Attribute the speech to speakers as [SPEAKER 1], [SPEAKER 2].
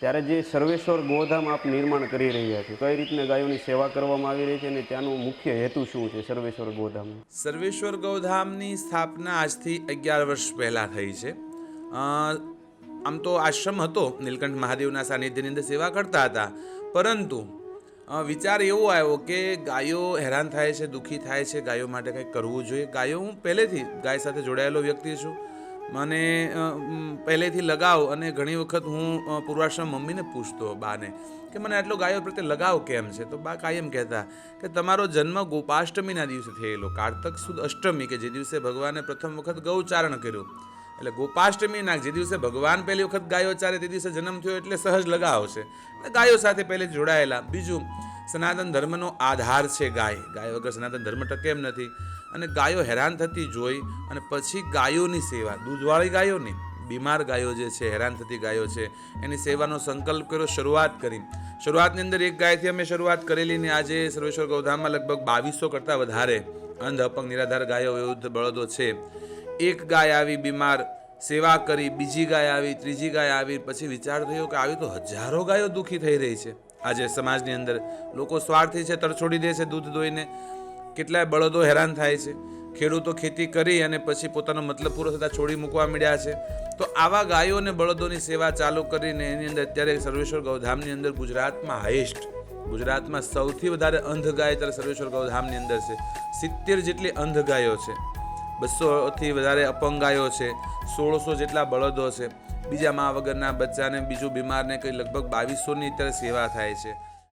[SPEAKER 1] ત્યારે જે સર્વેશ્વર ગોધામ આપ નિર્માણ કરી રહ્યા છો, કઈ રીતના ગાયોની સેવા કરવામાં આવી રહી છે અને ત્યાંનું મુખ્ય હેતુ શું છે સર્વેશ્વર ગોધામ
[SPEAKER 2] સર્વેશ્વર ગૌધામની સ્થાપના આજથી અગિયાર વર્ષ પહેલાં થઈ છે. આમ તો આશ્રમ હતો, નીલકંઠ મહાદેવના સાનિધ્યની અંદર સેવા કરતા હતા. પરંતુ વિચાર એવો આવ્યો કે ગાયો હેરાન થાય છે, દુઃખી થાય છે, ગાયો માટે કંઈક કરવું જોઈએ. ગાયો હું પહેલેથી ગાય સાથે જોડાયેલો વ્યક્તિ છું. મને પહેલેથી લગાવ અને ઘણી વખત હું પૂર્વાશ્રમ મમ્મીને પૂછતો બાને કે મને આટલો ગાયો પ્રત્યે લગાવ કેમ છે? તો બા કાયમ કહેતા કે તમારો જન્મ ગોપાષ્ટમીના દિવસે થયેલો. કારતક સુદ અષ્ટમી, કે જે દિવસે ભગવાને પ્રથમ વખત ગૌચારણ કર્યું. એટલે ગોપાષ્ટમીના જે દિવસે ભગવાન પહેલી વખત ગાયો ચારે તે દિવસે જન્મ થયો એટલે સહજ લગાવ છે. એટલે ગાયો સાથે પહેલેથી જોડાયેલા. બીજું, સનાતન ધર્મનો આધાર છે ગાય. ગાય વગર સનાતન ધર્મ ટકે એમ નથી. અને ગાયો હેરાન થતી જોઈ અને પછી ગાયોની સેવા, દૂધવાળી ગાયોની બીમાર ગાયો જે છે, હેરાન થતી ગાયો છે, એની સેવાનો સંકલ્પ કર્યો, શરૂઆત કરી. શરૂઆતની અંદર એક ગાયથી અમે શરૂઆત કરેલી ને આજે સર્વેશ્વર ગૌધામમાં લગભગ બાવીસો કરતાં વધારે અંધ, અપંગ, નિરાધાર ગાયો વિરુદ્ધ બળદો છે. એક ગાય આવી બીમાર, સેવા કરી, બીજી ગાય આવી, ત્રીજી ગાય આવી, પછી વિચાર થયો કે આવી તો હજારો ગાયો દુઃખી થઈ રહી છે. આજે સમાજની અંદર લોકો સ્વાર્થી છે, તરછોડી દે છે દૂધ દોઈને. કેટલાય બળદો હેરાન થાય છે. ખેડૂતો ખેતી કરી અને પછી પોતાનો મતલબ પૂરો થતાં છોડી મૂકવા મળ્યા છે. તો આવા ગાયો અને બળદોની સેવા ચાલુ કરીને એની અંદર અત્યારે સર્વેશ્વર ગૌધામની અંદર ગુજરાતમાં હાઈએસ્ટ ગુજરાતમાં સૌથી વધારે અંધ ગાય ત્યારે સર્વેશ્વર ગૌધામની અંદર છે. સિત્તેર જેટલી અંધ ગાયો છે. બસોથી વધારે અપંગાયો છે. સોળસો જેટલા બળદો છે. બીજા મા વગરના બચ્ચાને બીજું બીમારને કંઈ લગભગ બાવીસોની અત્યારે સેવા થાય છે.